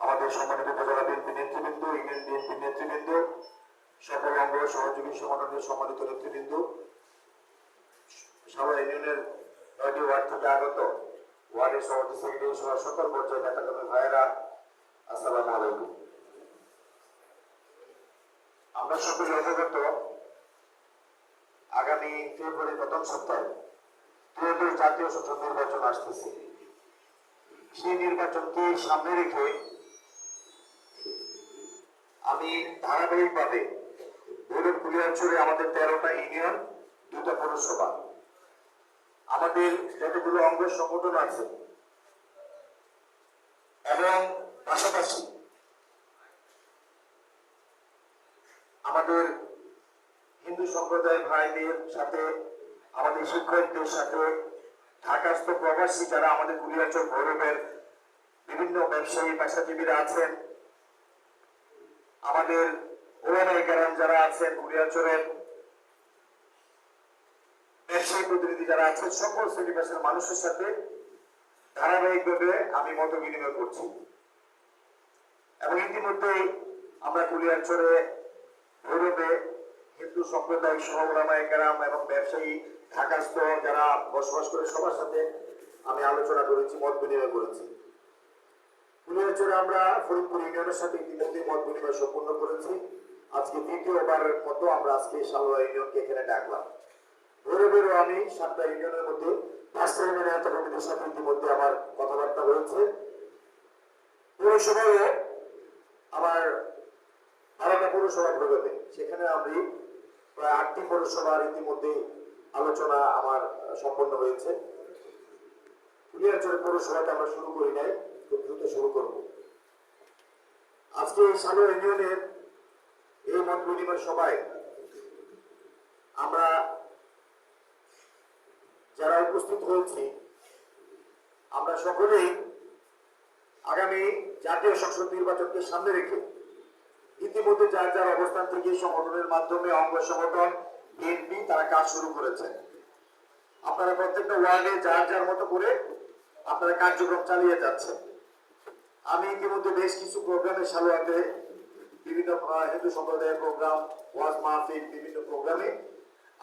আমাদের সম্মানিত উপজেলা বিএনপি নেতৃবৃন্দ, ইউনিয়ন বিএনপি নেতৃবৃন্দ, সকল অঙ্গ সহযোগী সংগঠনের সম্মানিত নেতৃবৃন্দ সারা ইউনিয়নের নয়টি ওয়ার্ড থেকে আগত। ওয়ার্ডের সভাপতি সেক্রেটারি সহ সকল পর্যায়ে নেতাকর্মী ভাইয়েরা, আসসালামু আলাইকুম। আমরা সকলে অবগত, আগামী ফেব্রুয়ারি প্রথম সপ্তাহে ত্রয়োদশ জাতীয় সংসদ নির্বাচন আসতেছে। সেই নির্বাচনকে সামনে রেখে আমি ধারাবাহিকভাবে ভৈরব কুলিয়াঞ্চলে আমাদের তেরোটা ইউনিয়ন দুটা পৌরসভা। আমাদের যতগুলো অঙ্গ সংগঠন আছে এবং পাশাপাশি আমাদের হিন্দু সম্প্রদায় ভাইদের সাথে, আমাদের শিক্ষকদের সাথে, ঢাকাস্থ প্রবাসী যারা আমাদের কুলিয়াচর ভৈরবের বিভিন্ন ব্যবসায়ী, পেশাজীবীরা আছেন আমাদের ওলামাই যারা আছেন ব্যবসায়ী প্রতিনিধি যারা আছেন, সকল শ্রেণি মানুষের সাথে ধারাবাহিকভাবে আমি মত বিনিময় করছি। এবং ইতিমধ্যে আমরা কুলিয়াচরে ভৈরবে হিন্দু সম্প্রদায় সহ ওলামায়ে কেরাম এবং ব্যবসায়ী ঢাকাস্থ যারা বসবাস করে সবার সাথে আমি আলোচনা করেছি, মত বিনিময় করেছি। কুলিয়াচরে আমরা ফরিদপুর ইউনিয়নের সাথে ইতিমধ্যে মত বিনিময় সম্পূর্ণ করেছি। আজকে দ্বিতীয়বারের মতো আমরা আজকে সালোয়া ইউনিয়নকে এখানে ডাকলাম। ভৈরবেরও আমি সাতটা ইউনিয়নের মধ্যে পাঁচটা ইউনিয়নের নেতা কমিটির সাথে ইতিমধ্যে আমার কথাবার্তা হয়েছে। পৌরসভায় আমার আলাদা পৌরসভা ভৈরবে সেখানে আমি প্রায় আটটি পৌরসভার ইতিমধ্যে আলোচনা আমার সম্পন্ন হয়েছে। কুলিয়ারচর পৌরসভাতে আমরা শুরু করি নাই। খুব দ্রুত শুরু করব। আজকে সালো ইউনিয়নের এই মত বিনিময় সভায় আমরা যারা উপস্থিত হয়েছি, আমরা সকলেই আগামী জাতীয় সংসদ নির্বাচনকে সামনে রেখে ইতিমধ্যে যার যার অবস্থান থেকে সংগঠনের মাধ্যমে অঙ্গ সংগঠন, বিএনপি, তারা কাজ শুরু করেছেন আপনারা প্রত্যেকটা ওয়ার্ডে যার যার মতো করে আপনারা কার্যক্রম চালিয়ে যাচ্ছেন। আমি ইতিমধ্যে বেশ কিছু প্রোগ্রামের সালোয়াতে বিভিন্ন হিন্দু সম্প্রদায়ের প্রোগ্রাম, ওয়াজ মাহফিল, বিভিন্ন প্রোগ্রামে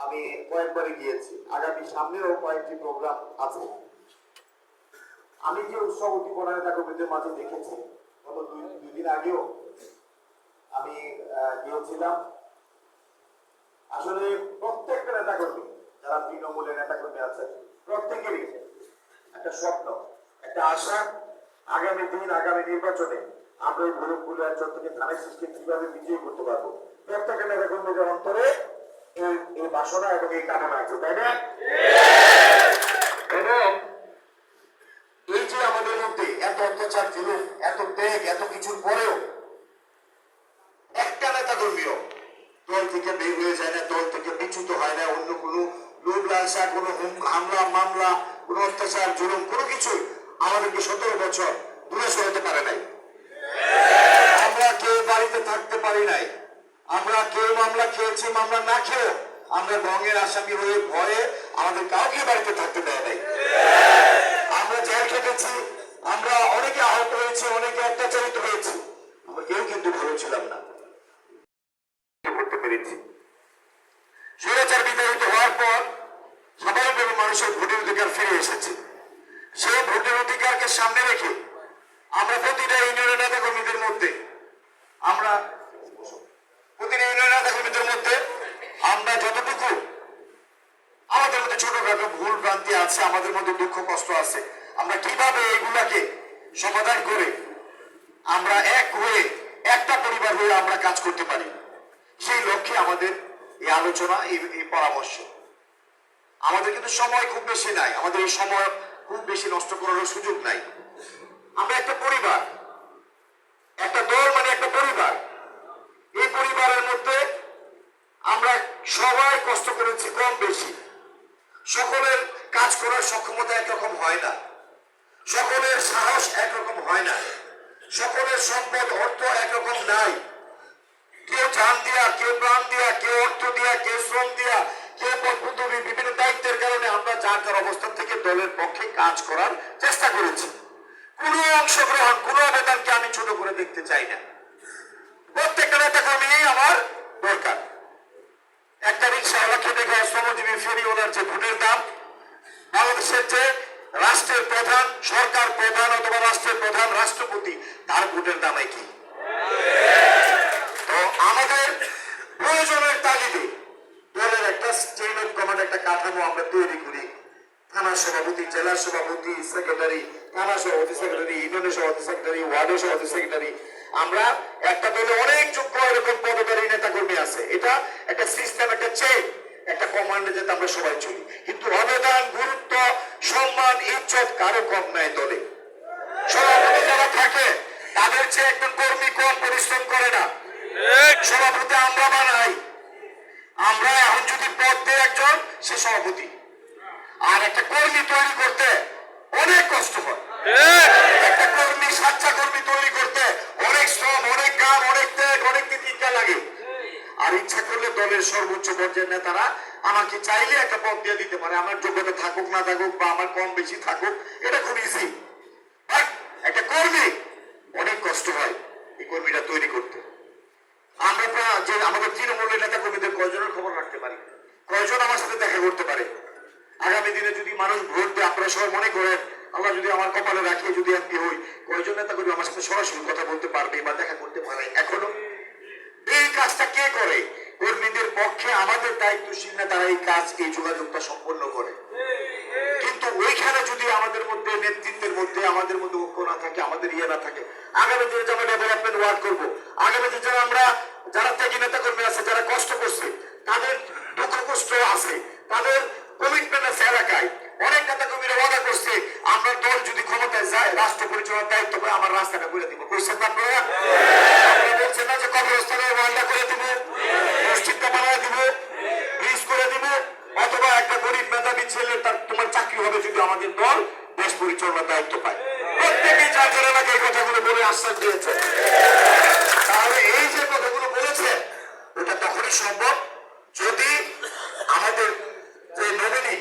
আমি কয়েকবারই গিয়েছি। আগামী সামনেও কয়েকটি প্রোগ্রাম আছে। আমি যে উৎসব উদ্দীপনা নেতা কর্মীদের মাঝে দেখেছি, গত দুই দুই দিন আগেও আমি গিয়েছিলাম। আসলে প্রত্যেকটা নেতা কর্মী যারা তৃণমূলের নেতা কর্মী আছেন, প্রত্যেকেরই একটা স্বপ্ন, একটা আশা আগামী দিন, আগামী নির্বাচনে আমরা এই ভৈরব কুলিয়াঞ্চল থেকে ধানের সৃষ্টি কীভাবে বিজয়ী করতে পারব প্রত্যেকের নেতা কর্মীদের অন্তরে এই বাসনা এবং এই কামনা আছে, তাই না? এবং এই যে আমাদের মধ্যে এত অত্যাচার জুলুম এত ত্যাগ, এত কিছুর পরেও একটা নেতা ধর্মীয় দল থেকে বের হয়ে যায় না, দল থেকে বিচ্যুত হয় না, অন্য কোনো লোভ লালসা, কোনো হামলা, মামলা, কোনো অত্যাচার, জুলুম, কোনো কিছু আমাদেরকে সতেরো বছর দূরে সরাতে পারে নাই। আমরা কেউ বাড়িতে থাকতে পারি নাই। আমরা কেউ মামলা খেয়েছি, মামলা না খেয়েও আমরা রঙের আসামি হয়ে ভয়ে আমাদের কাউকে বাড়িতে থাকতে দেয় নাই। আমরা জেল খেটেছি, আমরা অনেকে আহত হয়েছি, অনেকে অত্যাচারিত হয়েছি। আমরা কেউ কিন্তু ভালো ছিলাম না। করতে পেরেছি? স্বৈরাচার বিতাড়িত হওয়ার পর স্বাভাবিকভাবে মানুষের ভোটের অধিকার ফিরে এসেছে। সেই ভোটের অধিকারকে সামনে রেখে আমরা প্রতিটা ইউনিয়নের নেতা কর্মীদের মধ্যে, আমরা প্রতিটা ইউনিয়নের নেতা কর্মীদের মধ্যে আমরা যতটুকু আমাদের মধ্যে ছোটখাটো ভুল ভ্রান্তি আছে, আমাদের মধ্যে দুঃখ কষ্ট আছে, আমরা কীভাবে এইগুলাকে সমাধান করে আমরা এক হয়ে, একটা পরিবার হয়ে আমরা কাজ করতে পারি? সেই লক্ষ্যে আমাদের এই আলোচনা এই পরামর্শ। আমাদের কিন্তু সময় খুব বেশি নাই, আমাদের এই সময় খুব বেশি নষ্ট করার সুযোগ নাই। আমরা একটা পরিবার। একটা দল মানে একটা পরিবার। এই পরিবারের মধ্যে আমরা সবাই কষ্ট করেছি কম বেশি। সকলের কাজ করার সক্ষমতা একরকম হয় না। সকলের সাহস একরকম হয় না। সকলের সম্পদ, অর্থ একরকম নাই। কেউ চান দিয়া, কেউ প্রাণ দিয়া, কেউ অর্থ দিয়া, কেউ শ্রম দিয়া কেউ পদপদবী বিভিন্ন দায়িত্বের কারণে আমরা যার যার অবস্থান থেকে দলের পক্ষে কাজ করার চেষ্টা করেছি। কোনো অংশগ্রহণ, কোনো আবেদনকে আমি ছোট করে দেখতে চাই না। প্রত্যেকটা নেতা কর্মী আমার দরকার। একটা রিক্সাওয়ালা খেটে খাওয়া শ্রমজীবী ফেরিওয়ালার যে ভোটের দাম, বাংলাদেশের যে রাষ্ট্রের প্রধান সরকার প্রধান অথবা রাষ্ট্রের প্রধান রাষ্ট্রপতি, তার ভোটের দাম কি তো আমাদের প্রয়োজনের তাগিদে চেইন অফ কমান্ড একটা কাঠামো আমরা তৈরি করি। থানা সভাপতি জেলা সভাপতি সেক্রেটারি থানা সভাপতি সেক্রেটারি ইউনিয়নের সভাপতি সেক্রেটারি ওয়ার্ডের সভাপতি সেক্রেটারি আমরা একটা দলে অনেক যোগ্য এরকম পদধারী নেতা কর্মী আছে। এটা একটা সিস্টেম একটা চেইন একটা কমান্ডে যাতে আমরা সবাই চলি। কিন্তু অবদান গুরুত্ব সম্মান ইজ্জত কারও কম নাই দলে। সভাপতি যারা থাকে তাদের চেয়ে একজন কর্মী কম পরিশ্রম করে না। সভাপতি আমরা বানাই। আমরা এখন যদি পদ দেয় একজন, সে সভাপতি। আর একটা কর্মী তৈরি করতে অনেক কষ্ট হয়। একটা কর্মী সাচ্চা কর্মী তৈরি করতে অনেক শ্রম, অনেক গান, অনেক ত্যাগ, অনেক তিতিকা লাগে। আর ইচ্ছা করলে দলের সর্বোচ্চ পর্যায়ের নেতারা আমাকে চাইলে একটা পদ দিয়ে দিতে পারে। আমার যোগ্যতা থাকুক, না থাকুক, বা আমার কম বেশি থাকুক, এটা খুব ইজি একটা কর্মী, অনেক কষ্ট হয় এই কর্মীটা তৈরি করতে। আমরা যে আমাদের তৃণমূলের নেতা কর্মীদের কয়জনের খবর রাখতে পারি? কয়জন আমার সাথে দেখা করতে পারে? আগামী দিনে যদি মানুষ ভোট দেয়, আপনারা সবাই মনে করেন, আল্লাহ যদি আমার কপালে রাখিয়ে যদি এমপি হই, কয়জন নেতা কর্মী আমার সাথে সরাসরি কথা বলতে পারবে বা দেখা করতে পারে এখনও? এই কাজটা কে করে? কর্মীদের পক্ষে আমাদের দায়িত্বশীল নেতারা এই কাজ, এই যোগাযোগটা সম্পন্ন করে। কিন্তু ওইখানে যদি আমাদের মধ্যে নেতৃত্বের মধ্যে, আমাদের মধ্যে ঐক্য না থাকে, আমাদের ইয়ে না থাকে, আগামী দিনে যেমন ডেভেলপমেন্ট ওয়ার্ক করব আগামী দিনে যারা আমরা, যারা ত্যাগী নেতা কর্মী আছে, যারা কষ্ট করছে, তাদের দুঃখ কষ্ট আছে, তাদের কমিটমেন্ট আছে এলাকায়। অনেক নেতা কর্মীরা ওয়াদা করছে, আমরা দল যদি ক্ষমতায় যায় রাষ্ট্র পরিচালনার দায়িত্ব পাই আমার রাস্তাটা করে দিব। করছেন আপনারা? আপনারা বলছেন না যে কবরস্থানের ওয়ালটা করে দিব, মসজিদটা বানায় দিব ব্রিজ করে দিব, অথবা একটা গরিব মেধাবী ছেলে তার তোমার চাকরি হবে যদি আমাদের দল দেশ পরিচালনার দায়িত্ব পায়। প্রত্যেকেই যার যারা এই কথাগুলো বলে আশ্বাস দিয়েছে। তাহলে এই যে কথাগুলো বলেছে এটা তখনই সম্ভব যদি আমাদের যে নমিনি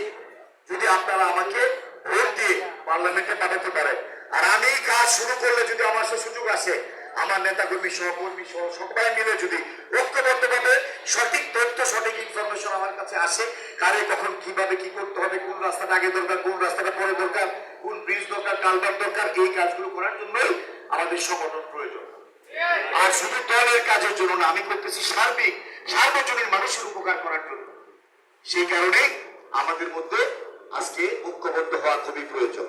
যদি আপনারা আমাকে ভোট দিয়ে পার্লামেন্টে পাঠাতে পারেন। আর আমি কাজ শুরু করলে যদি আমার সে সুযোগ আসে, আমার নেতা কর্মী সহকর্মী সহ সবাই মিলে যদি ঐক্যবদ্ধভাবে সঠিক তথ্য, সঠিক ইনফরমেশন আমার কাছে আসে, কারে কখন কীভাবে কি করতে হবে, কোন রাস্তাটা আগে দরকার, কোন রাস্তাটা পরে দরকার, কোন ব্রিজ দরকার কালবার দরকার, এই কাজগুলো করার জন্যই আমাদের সংগঠন প্রয়োজন। আর শুধু দলের কাজের জন্য না, আমি করতেছি সার্বিক, সার্বজনীন মানুষের উপকার করার জন্য। সেই কারণে আমাদের মধ্যে আজকে ঐক্যবদ্ধ হওয়া খুবই প্রয়োজন।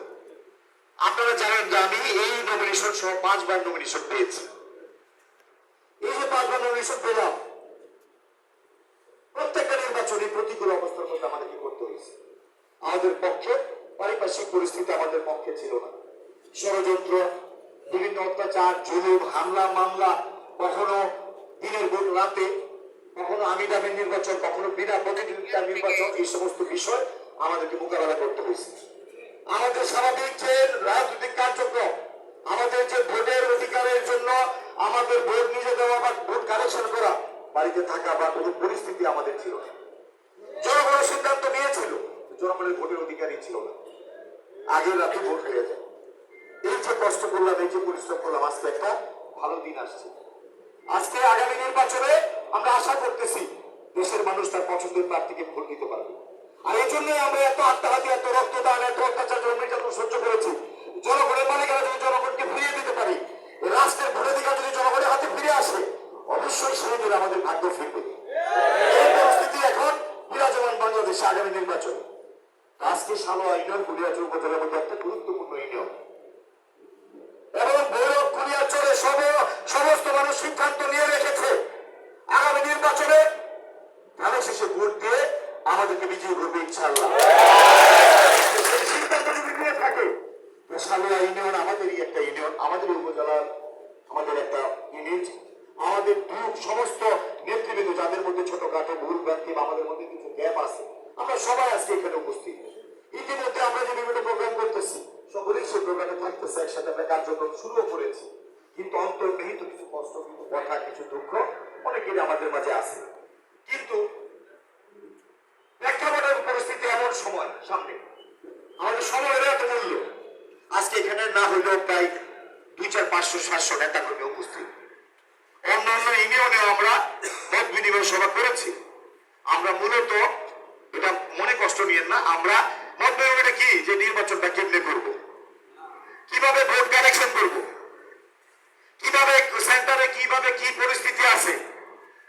আপনারা জানেন যে আমি এই নমিনেশন সহ পাঁচবার নমিনেশন পেয়েছি। এই যে পাঁচবার নমিনেশন পেলাম, প্রত্যেকটা নির্বাচনী প্রতিকূল অবস্থার মধ্যে আমাদেরকে করতে হয়েছে? আমাদের পক্ষে পারিপার্শ্বিক পরিস্থিতি আমাদের পক্ষে ছিল না। ষড়যন্ত্র বিভিন্ন অত্যাচার, জুলুম, হামলা, মামলা কখনো দিনের ভোট রাতে, কখনো আমি দামের নির্বাচন, কখনো বিনা প্রতিদ্বন্দ্বিতার নির্বাচন, এই সমস্ত বিষয় আমাদেরকে মোকাবেলা করতে হয়েছে। আমাদের স্বাভাবিক যে রাজনৈতিক কার্যক্রম, আমাদের যে ভোটের অধিকারের জন্য আমাদের ভোট নিজে দেওয়া বা ভোট কালেকশন করা, বাড়িতে থাকা বা কোনো পরিস্থিতি আমাদের ছিল না। জনগণের সিদ্ধান্ত নিয়েছিল, জনগণের ভোটের অধিকারই ছিল না। আগের রাতে ভোট হয়ে যায়। এই যে কষ্ট করলাম, এই যে পরিশ্রম করলাম, আজকে একটা ভালো দিন আসছে। আজকে আগামী নির্বাচনে আমরা আশা করতেছি দেশের মানুষ তার পছন্দের প্রার্থীকে ভোট দিতে পারবে। আর এই জন্যই আমরা এত আত্মঘাতী, এত রক্তদান, এত অত্যাচার নির্যাতন সহ্য করেছি, জনগণের মালিকানা যদি জনগণকে ফিরিয়ে দিতে পারি? রাষ্ট্রের ভোটাধিকার যদি জনগণের হাতে ফিরে আসে, অবশ্যই সেদিন আমাদের ভাগ্য ফিরবে। এই পরিস্থিতি এখন বিরাজমান বাংলাদেশে আগামী নির্বাচন। আজকে সালোয়া ইউনিয়ন কুলিয়াচর উপজেলার মধ্যে একটা গুরুত্বপূর্ণ ইউনিয়ন। নির্বাচনে ধানের শেষে ভোট দিয়ে আমাদেরকে বিজয়ী করবে যদি থাকে ইউনিয়ন আমাদেরই একটা ইউনিয়ন, আমাদের উপজেলার, আমাদের একটা ইউনিট আমাদের দু সমস্ত নেতৃবৃন্দ যাদের মধ্যে ছোটখাটো ভুল ভ্রান্তি বা আমাদের মধ্যে কিছু গ্যাপ আছে, আমরা সবাই আজকে এখানে উপস্থিত। ইতিমধ্যে আমরা যে বিভিন্ন প্রোগ্রাম করতেছি, সকলেই সেই প্রোগ্রামে থাকতেছে, একসাথে আমরা কার্যক্রম শুরুও করেছি। কিন্তু অন্তর্নিহিত কিছু কষ্ট, কিছু কথা, কিছু দুঃখ অনেকেরই আমাদের মাঝে আছে। কিন্তু প্রেক্ষাপটের পরিস্থিতি এমন সময়, সামনে। আমাদের সময়ের এত মূল্য। আজকে এখানে না হইলেও প্রায় দুই চার পাঁচশো, সাতশো নেতা কর্মী উপস্থিত। অন্যান্য ইউনিয়নেও আমরা মত বিনিময় সভা করেছি। আমরা মূলত এটা মনে কষ্ট নিয়েন না, আমরা মত বিনিময়টা কি? যে নির্বাচনটা কেমনে করব? কীভাবে ভোট কালেকশন করব? কীভাবে সেন্টারে কীভাবে কি পরিস্থিতি আছে?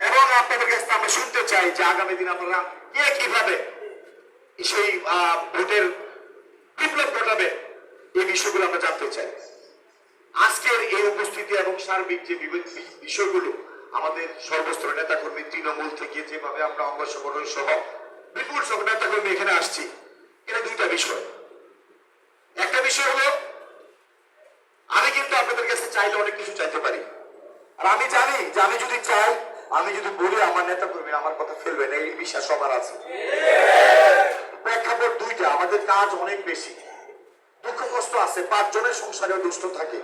এবং আপনাদের কাছে আমরা শুনতে চাই যে আগামী দিন আমরা কে কীভাবে সেই ভোটের বিপ্লব ঘটাবে এই বিষয়গুলো আমরা জানতে চাই। আজকের এই উপস্থিতি এবং সার্বিক যে বিষয়গুলো আমাদের সর্বস্তর নেতাকর্মী তৃণমূল থেকে যেভাবে আমরা অঙ্গ সংগঠন সহ বিপুল সব নেতাকর্মী এখানে আসছি, এটা দুইটা বিষয়। একটা বিষয় হলো, আমি কিন্তু আপনাদের কাছে চাইলে অনেক কিছু চাইতে পারি। আর আমি জানি যে আমি যদি চাই আমি যদি বলি আমার নেতা কর্মী আমার কথা ফেলবে না, এই বিশ্বাস সবার আছে। প্রেক্ষাপট দুইটা, আমাদের কাজ অনেক বেশি। দুঃখ কষ্ট আছে পাঁচ জনের সংসারেও দুষ্ট থাকে।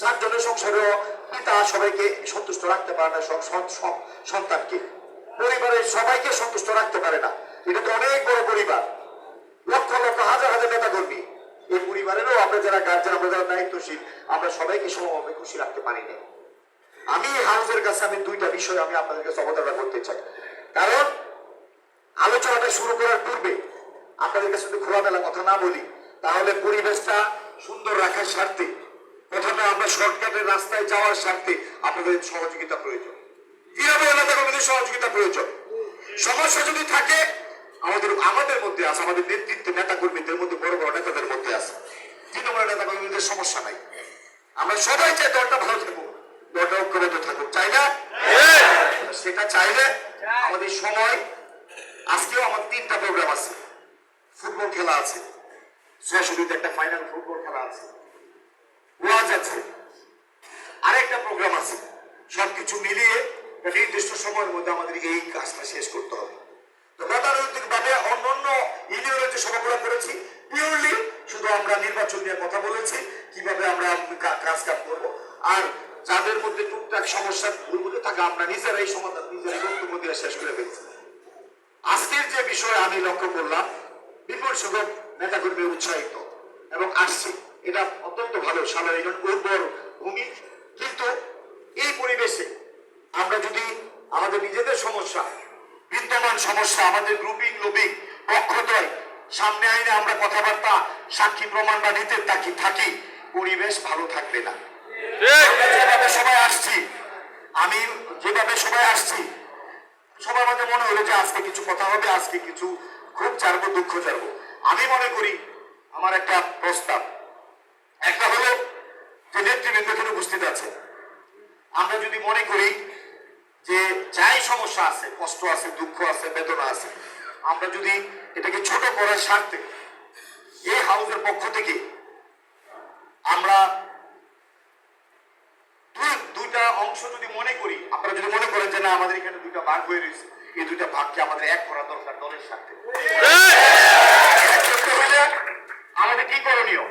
সাত জনের সংসারেও পিতা সবাইকে সন্তুষ্ট রাখতে পারে না সব সন্তানকে। পরিবারের সবাইকে সন্তুষ্ট রাখতে পারে না। এটা তো অনেক বড় পরিবার। লক্ষ লক্ষ, হাজার হাজার নেতা কর্মী এই পরিবারেরও আমরা যারা গার্জেন আমরা যারা দায়িত্বশীল, আমরা সবাইকে সমভাবে খুশি রাখতে পারি না আমি হাউসের কাছে আমি দুইটা বিষয় আমি আপনাদের কাছে করতে চাই। কারণ আলোচনাটা শুরু করার পূর্বে আপনাদের কাছে যদি খোলামেলা কথা না বলি, তাহলে পরিবেশটা সুন্দর রাখার স্বার্থে কথাটা আমরা শর্টকাটের রাস্তায় যাওয়ার স্বার্থে আপনাদের সহযোগিতা প্রয়োজন। কীভাবে এলাকা কমিটির সহযোগিতা প্রয়োজন? সমস্যা যদি থাকে, আমাদের আমাদের মধ্যে আছে, আমাদের নেতৃত্ব নেতা কর্মীদের মধ্যে, বড় বড় নেতাদের মধ্যে আছে। তৃণমূলের নেতা কর্মীদের সমস্যা নাই। আমরা সবাই চাই দলটা ভালো থাকুক। দলটা ঐক্যবদ্ধ থাকুক চাই না? সেটা চাইলে আমাদের সময় আজকেও আমার তিনটা প্রোগ্রাম আছে। ফুটবল খেলা আছে সরাসরিতে একটা ফাইনাল ফুটবল খেলা আছে। ওয়াজ আছে। আরেকটা প্রোগ্রাম আছে সবকিছু মিলিয়ে নির্দিষ্ট সময়ের মধ্যে আমাদের এই কাজটা শেষ করতে হবে। তো গতানুগতিক ভাবে অন্যান্য ইউনিয়নের যে সভাগুলো করেছি পিওরলি শুধু আমরা নির্বাচন নিয়ে কথা বলেছি কীভাবে আমরা কাজ কাম করব আর যাদের মধ্যে টুকটাক সমস্যা মধ্যে থাকে, আমরা নিজেরাই সমাধান, নিজেরাই বক্তব্য দিয়ে শেষ করে ফেলছি। আজকের যে বিষয় আমি লক্ষ্য করলাম, বিপুল সংখ্যক নেতাকর্মী উৎসাহিত এবং আসছে। এটা অত্যন্ত ভালো সালের একজন উর্বর ভূমি। কিন্তু এই পরিবেশে আমরা যদি আমাদের নিজেদের সমস্যা, বিদ্যমান সমস্যা, আমাদের গ্রুপিং লবিং পক্ষদ্বয় সামনে আইনে আমরা কথাবার্তা, সাক্ষী প্রমাণ বা নিতে থাকি থাকি, পরিবেশ ভালো থাকবে না। যেভাবে সবাই আসছি, আমি যেভাবে সবাই আসছি, সবার মাঝে মনে হলো যে আজকে কিছু কথা হবে, আজকে কিছু খুব চারবো দুঃখ চারবো আমি মনে করি, আমার একটা প্রস্তাব। একটা হলো যে নেতৃবৃন্দ এখানে উপস্থিত আছে। আমরা যদি মনে করি যে যাই সমস্যা আছে, কষ্ট আছে, দুঃখ আছে, বেদনা আছে, আমরা যদি এটাকে ছোট করার স্বার্থে এই হাউসের পক্ষ থেকে আমরা দুইটা অংশ যদি মনে করি, আপনারা যদি মনে করেন যে না, আমাদের এখানে দুইটা ভাগ হয়ে রয়েছে, এই দুইটা ভাগকে আমাদের এক করা দরকার দলের সাথে আমাদের কি করণীয়?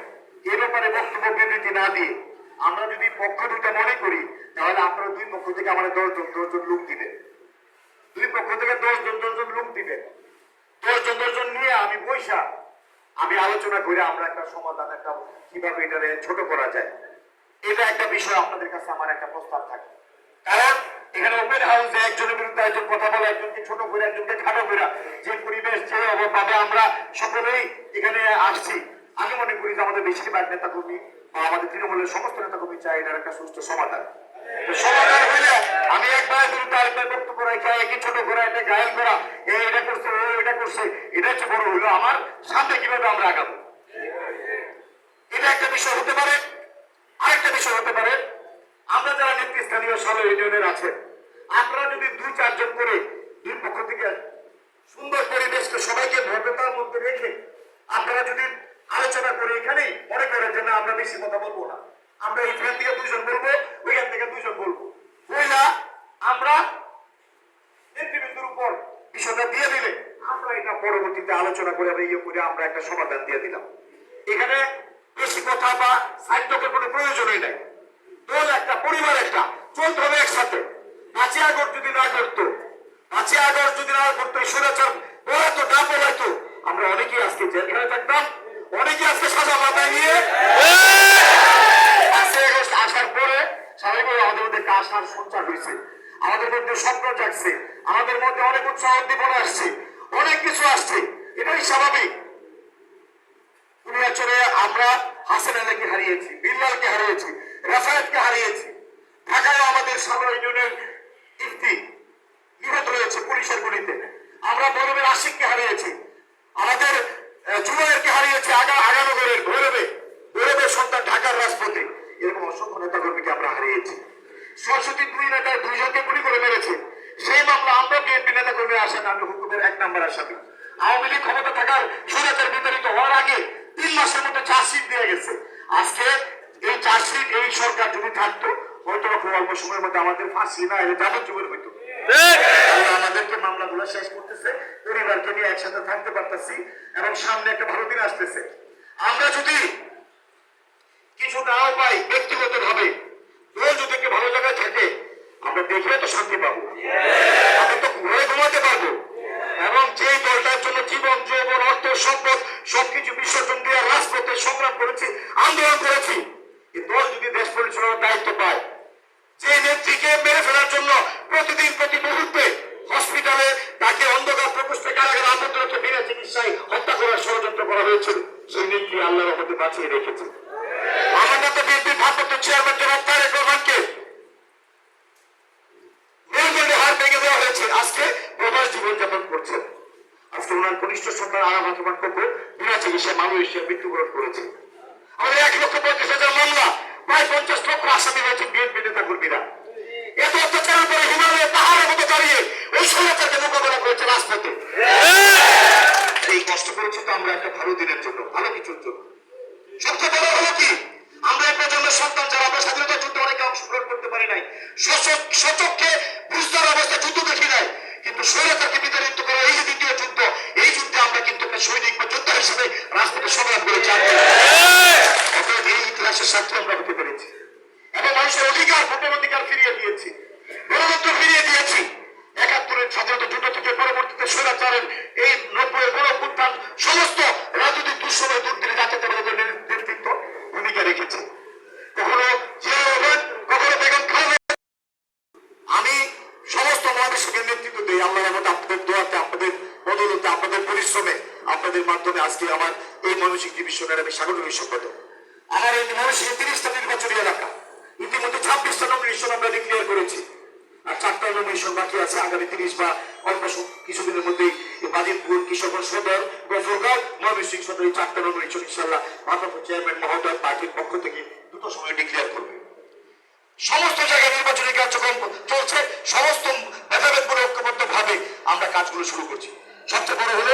এ ব্যাপারে বক্তব্য বিবৃতি না দিয়ে আমরা যদি পক্ষ দুইটা মনে করি, তাহলে আপনারা দুই পক্ষ থেকে আমাদের দশজন দশজন লোক দিবেন। দুই পক্ষ থেকে দশজন দশজন লোক দিবেন। দশজন দশজন নিয়ে আমি পয়সা, আমি আলোচনা করে আমরা একটা সমাধান, একটা কীভাবে এটারে ছোট করা যায়। এটা একটা বিষয় আপনাদের কাছে আমার একটা প্রস্তাব থাকে কারণ এখানে ওপেন হাউসে একজনের বিরুদ্ধে একজন কথা বলে, একজনকে ছোট করে, একজনকে খাটো করে, যে পরিবেশ, যে অভাবে আমরা সকলেই এখানে আসছি, আমি মনে করি যে আমাদের বেশিরভাগ নেতা কর্মী বা আমাদের তৃণমূলের সমস্ত নেতা কর্মী চাই এটার একটা সুস্থ সমাধান। আমার, সামনে কীভাবে আমরা আগাবো? এটা একটা বিষয় হতে পারে আরেকটা বিষয় হতে পারে, আমরা যারা নেতৃস্থানীয় সাধারণ ইউনিয়নের আছে আমরা যদি দুই চারজন করে দুই পক্ষ থেকে সুন্দর পরিবেশকে সবাইকে ভদ্রতার মধ্যে রেখে আপনারা যদি আলোচনা করে এখানেই মনে করেন যে না, আমরা বেশি কথা বলব না, আমরা এইখান থেকে দুজন বলব, ওইখান থেকে দুজন বলব। বইলা আমরা নেতৃবৃন্দুর উপর বিষয়টা দিয়ে দিলে আমরা এটা পরবর্তীতে আলোচনা করে আমরা ইয়ে করে আমরা একটা সমাধান দিয়ে দিলাম। এখানে বেশি কথা বা সাহিত্যকের কোনো প্রয়োজনই নাই। দল একটা, পরিবার একটা, চলতে হবে একসাথে। পাঁচই যদি না করতো পাঁচই আগস্ট যদি না করতো, এই স্বৈরাচার বলাতো না বলাইতো আমরা অনেকেই আজকে জেলখানে থাকতাম, অনেকেই আজকে সাজা মাথায় নিয়ে। আসার পরে স্বাভাবিকভাবে আমাদের মধ্যে একটা আশার সঞ্চার হয়েছে? আমাদের মধ্যে স্বপ্ন জাগছে, আমাদের মধ্যে অনেক উৎসাহ উদ্দীপনা আসছে, অনেক কিছু আসছে। এটাই স্বাভাবিক। পূর্বাচলে আমরা হাসান আলীকে হারিয়েছি, বিল্লালকে হারিয়েছি, রাফায়েতকে হারিয়েছি। ঢাকায় আমাদের সামনে ইউনিয়নের ইফতি নিহত হয়েছে পুলিশের গুলিতে। আমরা বলবের আশিককে হারিয়েছি, আমাদের জুবাইরকে হারিয়েছি আগা আগানগরের ভৈরবে। ভৈরবের সন্তান ঢাকার রাজপথে। এরকম অসংখ্য নেতাকর্মীকে আমরা হারিয়েছি। সরস্বতী দুই নেতায় দুইজনকে গুলি করে মেরেছে। সেই মামলা আমরা বিএনপি নেতাকর্মী আসেন, আমি হুকুমের এক নম্বর আসামি। আওয়ামী লীগ ক্ষমতা থাকার স্বৈরাচার বিতাড়িত হওয়ার আগে তিন মাসের মধ্যে চার্জশিট দিয়ে গেছে। আজকে এই চার্জশিট, এই সরকার যদি থাকতো হয়তো খুব অল্প সময়ের মধ্যে আমাদের ফাঁসি না এলে যাবজ্জীবন হইতো। আমাদেরকে মামলাগুলো শেষ করতেছে, পরিবারকে নিয়ে একসাথে থাকতে পারতেছি, এবং সামনে একটা ভালো দিন আসতেছে। আমরা যদি কিছু নাও পাই ব্যক্তিগত ভাবে দল যদি একটু ভালো জায়গায় থাকে আমরা দেখলে তো শান্তি পাবো আমরা তো ঘরে ঘুমাতে পারব এবং যে দলটার জন্য জীবন যৌবন অর্থ সম্পদ সবকিছু বিসর্জন দিয়ে রাজপথে সংগ্রাম করেছি আন্দোলন করেছি এই দল যদি পরিচালনার দায়িত্ব পায়। যে নেত্রীকে মেরে ফেলার জন্য প্রতিদিন প্রতি মুহূর্তে হসপিটালে তাকে অন্ধকার প্রকোষ্ঠে কারাগারে আবদ্ধ রেখে বিনা চিকিৎসায় হত্যা করার ষড়যন্ত্র করা হয়েছিল সেই নেত্রী আল্লাহর রহমতে বাঁচিয়ে রেখেছে। আমাদের তো বিএনপির ভারপ্রাপ্ত চেয়ারম্যান জনাব তারেক রহমানকে মেরুদণ্ডে হার ভেঙে দেওয়া হয়েছে। আজকে প্রবাস জীবনযাপন করছেন। আজকে ওনার কনিষ্ঠ সন্তান আরাম কক্ষ বিনা চিকিৎসায় মালয়েশিয়া মৃত্যুবরণ করেছে আমাদের এক লক্ষ পঞ্চাশ হাজার মামলা প্রায় পঞ্চাশ লক্ষ আসামি হয়েছে বিএনপি নেতা কর্মীরা এত অত্যাচারের পরে হিমালয়ে পাহাড়ের মতো দাঁড়িয়ে ওই স্বৈরাচারকে মোকাবেলা করেছে রাজপথে এই কষ্ট করেছি তো আমরা একটা ভালো দিনের জন্য ভালো কিছুর জন্য সবচেয়ে বড় হলো কি আমরা এই প্রজন্মের সন্তান যারা আমরা স্বাধীনতা যুদ্ধে অনেকে অংশগ্রহণ করতে পারি নাই সচক- সচক্ষে বুঝতার অবস্থা যুদ্ধ দেখি নাই কিন্তু স্বৈরাচারকে বিতাড়িত করা এই যে দ্বিতীয় যুদ্ধ এই যুদ্ধে আমরা কিন্তু একটা সৈনিক বা যোদ্ধা হিসেবে রাজপথে সংগ্রাম করেছি অতএব এই ইতিহাসের সাক্ষী আমরা হতে পেরেছি এবং মানুষের অধিকার ভোটের অধিকার ফিরিয়ে দিয়েছি গণতন্ত্র ফিরিয়ে দিয়েছি একাত্তরের স্বাধীনতা যুদ্ধ থেকে পরবর্তীতে স্বৈরাচারের এই নব্বইয়ের গণ অভ্যুত্থান সমস্ত রাজনৈতিক দুঃসময় দূর দিনে জাতীয়তাবাদের নেতৃত্ব ভূমিকা রেখেছে কখনো জিয়া রহমান কখনো বেগম খালেদা আমি সমস্ত মহাদেশকে নেতৃত্ব দিই আল্লাহর রহমতে আপনাদের দোয়াতে আপনাদের বদলতে আপনাদের পরিশ্রমে আপনাদের মাধ্যমে আজকে আমার এই মানসিক ডিভিশনের আমি স্বাগত বিশ্বগত আমার এই মানসিক তিরিশটা নির্বাচনী এলাকা। ইতিমধ্যে ছাব্বিশটা নমিনেশন আমরা ডিক্লেয়ার করেছি। আর চারটা নমিনেশন বাকি আছে আগামী তিরিশ বা অল্প কিছুদিনের মধ্যেই বাজিতপুর, কিশোরগঞ্জ সদর, গফরগাঁও, ময়মনসিংহ সদর এই চারটা নমিনেশন ইনশাল্লাহ ভারপ্রাপ্ত চেয়ারম্যান মহোদয় পার্টির পক্ষ থেকে দুটো সময় ডিক্লেয়ার করবে। সমস্ত জায়গায় নির্বাচনী কার্যক্রম চলছে। সমস্ত ভেদাভেদ করে ঐক্যবদ্ধ ভাবে আমরা কাজগুলো শুরু করছি। সবচেয়ে বড় হলো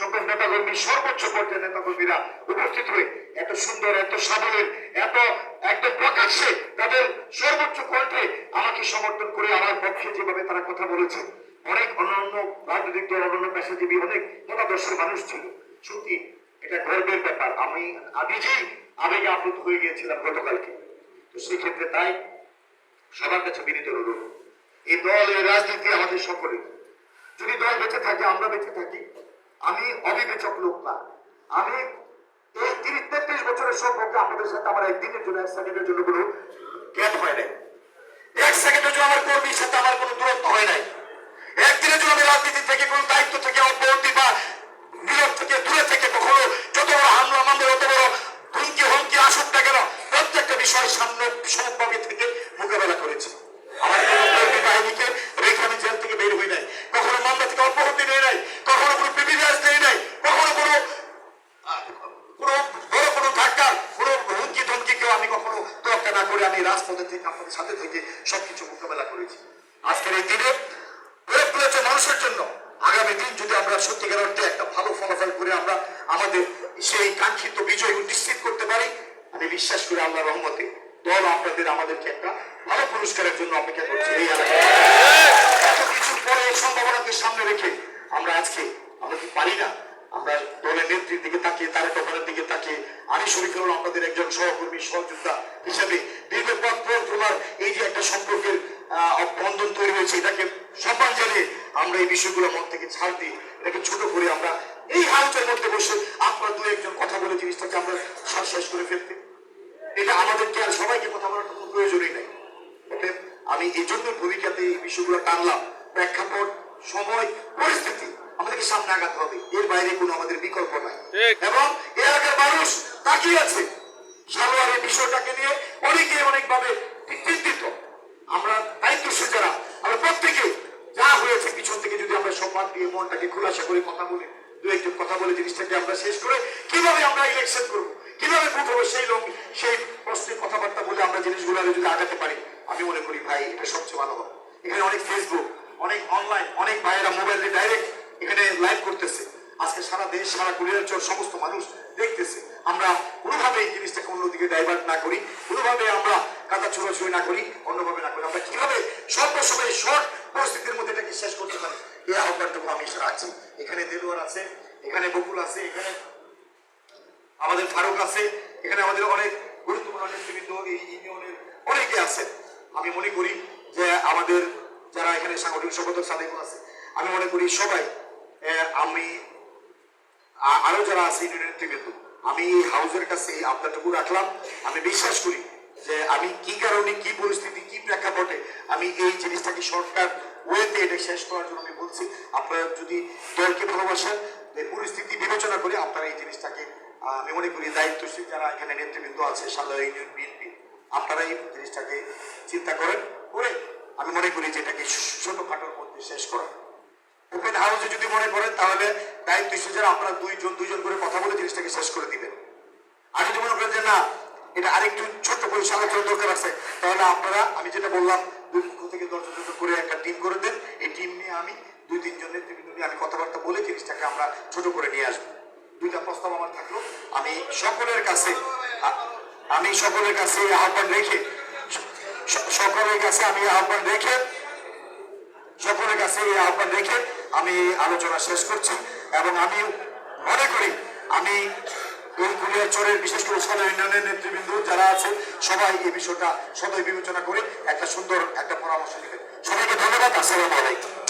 সংখ্যক নেতাকর্মী সর্বোচ্চ পর্যায়ের নেতাকর্মীরা উপস্থিত হয়ে এত সুন্দর, এত সাবলীল, এত একদম প্রকাশ্যে তাদের সর্বোচ্চ কণ্ঠে আমাকে সমর্থন করে আমার পক্ষে যেভাবে তারা কথা বলেছে, অনেক অন্যান্য রাজনৈতিক দল, অন্যান্য পেশাজীবী, অনেক মতাদর্শের মানুষ ছিল। সত্যি, এটা গর্বের ব্যাপার। আমি নিজেই আবেগে আপ্লুত হয়ে গিয়েছিলাম গতকালকে। তো সেই ক্ষেত্রে তাই সবার কাছে বিনীত অনুরোধ, এই দল এই রাজনীতি আমাদের সকলে যদি দল বেঁচে থাকে, আমরা বেঁচে থাকি। আমি অবিবেচক লোক না। আমি এই তিরিশ, তেত্রিশ বছরের সম্পর্কে আপনাদের সাথে আমার একদিনের জন্য, এক সেকেন্ডের জন্য কোনো গ্যাপ হয় নাই। এক সেকেন্ডের জন্য আমার কর্মীর সাথে আমার কোনো দূরত্ব হয় নাই। একদিনের জন্য আমি রাজনীতি থেকে কোনো দায়িত্ব থেকে অব্যাহতি বা নীরব থেকে দূরে থেকে কখনো যত বড় হামলা, মামলা, যত বড় হুমকি হুমকি আসুক না কেন, প্রত্যেকটা বিষয়ের সামনে সমভাবে থেকে মোকাবেলা করেছি আমার কোনো কর্মী বাহিনীকে রেখে আমি জেল থেকে বের হই নাই কখনো মামলা থেকে অব্যাহতি নেই নাই কখনো কোনো প্রিভিলেজ নেই নাই কখনো কোনো আহ, কোনো বড় কোনো ধাক্কা কোনো হুমকি ধমকি কেউ আমি কখনো তোয়াক্কা না করে আমি রাজপথে থেকে আপনাদের আল্লাহ রহমতে দল আপনাদের আমাদেরকে একটা ভালো পুরস্কারের জন্য অপেক্ষা করছে এই এলাকায়। এত কিছুর পরে এই সম্ভাবনাকে সামনে রেখে আমরা আজকে আমরা কি পারি না? আমরা দলের নেত্রীর দিকে তাকিয়ে তারা টপারের দিকে তাকিয়ে আমি শরীফ হল আপনাদের একজন সহকর্মী, সহযোদ্ধা হিসেবে দীর্ঘ পথ পর তোমার এই যে একটা সম্পর্কের বন্ধন তৈরি হয়েছে, এটাকে সম্মান জানিয়ে আমরা এই বিষয়গুলো মন থেকে ছাড় দিই এটাকে ছোট করে আমরা এই হাউসের মধ্যে বসে আপনারা দু একজন কথা বলে জিনিসটাকে আমরা সব শেষ করে ফেলতে এটা আমাদেরকে আর সবাইকে কথা বলার কোনো প্রয়োজনই নাই। অতএব আমি এই জন্য ভূমিকাতে এই বিষয়গুলো টানলাম। প্রেক্ষাপট সময় পরিস্থিতি আমাদেরকে সামনে আগাতে হবে। এর বাইরে কোনো আমাদের বিকল্প নাই। এবং এলাকার মানুষ তাকিয়ে আছে। সালোয়ারের বিষয়টাকে নিয়ে অনেকে অনেকভাবে চিন্তিত আমরা দায়িত্বশীল যারা আমরা প্রত্যেকে যা হয়েছে পিছন থেকে যদি আমরা সম্মান দিয়ে মনটাকে খোলাসা করে কথা বলে দু একজন কথা বলে জিনিসটাকে আমরা শেষ করে কীভাবে আমরা ইলেকশন করব কীভাবে ভোট হবে সেই লোক সেই প্রশ্নে কথাবার্তা বলে আমরা জিনিসগুলো আরও যদি আগাতে পারি আমি মনে করি ভাই এটা সবচেয়ে ভালো হবে এখানে অনেক ফেসবুক অনেক অনলাইন অনেক ভাইয়েরা মোবাইলে ডাইরেক্ট এখানে লাইভ করতেছে আজকে সারা সারা সমস্ত মানুষ দেখতেছে। আমরা কোনোভাবে এই জিনিসটাকে অন্যদিকে ডাইভার্ট না করি, কোনোভাবে আমরা কাদা ছোড়াছুড়ি না করি, অন্যভাবে না করি। আমরা কীভাবে স্বল্প সময়ে শর্ট পরিস্থিতির মধ্যে এটাকে শেষ করতে পারি? এই আহ্বানটুকু আমি রাখছি। এখানে দেলোয়ার আছে, এখানে বকুল আছে, এখানে আমাদের ফারুক আছে, এখানে আমাদের অনেক গুরুত্বপূর্ণ নেতৃবৃন্দ এই ইউনিয়নের অনেকে আছেন আমি মনে করি যে আমাদের যারা এখানে সাংগঠনিক সম্পাদক সাদেকুল আছে, আমি মনে করি সবাই আমি আরও যারা আছে নেতৃবৃন্দ আমি এই হাউসের কাছে এই আবদারটুকু রাখলাম। আমি বিশ্বাস করি যে আমি কি কারণে, কি পরিস্থিতি, কি প্রেক্ষাপটে আমি এই জিনিসটাকে শর্টকাট ওয়েতে এটা শেষ করার জন্য আমি বলছি। আপনারা যদি দলকে ভালোবাসেন পরিস্থিতি বিবেচনা করে আপনারা এই জিনিসটাকে আমি মনে করি দায়িত্বশীল যারা এখানে নেতৃবৃন্দ আছে সাল্লাহ ইউনিয়ন বিএনপি আপনারা এই জিনিসটাকে চিন্তা করেন করে আমি মনে করি যে এটাকে ছোটখাটোর মধ্যে শেষ করা। ওপেন হাউসে যদি মনে করেন, তাহলে দায়িত্ব হিসেবে আপনারা দুইজন দুইজন করে কথা বলে জিনিসটাকে শেষ করে দিবেন। আর যদি মনে করেন যে, না, এটা আরেকটু ছোট্ট আলোচনার দরকার আছে, তাহলে আপনারা, আমি যেটা বললাম, দুই পক্ষ থেকে দশজন করে একটা টিম করে দেন। এই টিম নিয়ে আমি, দুই তিনজন নেতৃবৃন্দ নিয়ে আমি কথাবার্তা বলে জিনিসটাকে আমরা ছোট করে নিয়ে আসব। দুইটা প্রস্তাব আমার থাকল। আমি সকলের কাছে, আমি সকলের কাছে আহ্বান রেখে সকলের কাছে আমি আহ্বান রেখে, সকলের কাছে এই আহ্বান রেখে আমি আলোচনা শেষ করছি এবং আমি মনে করি আমি এই কুলিয়াচরের বিশেষ করে সদর ইউনিয়নের নেতৃবৃন্দ যারা আছে, সবাই এই বিষয়টা সদয় বিবেচনা করে একটা সুন্দর একটা পরামর্শ দিবেন সবাইকে ধন্যবাদ, আসসালামু আলাইকুম।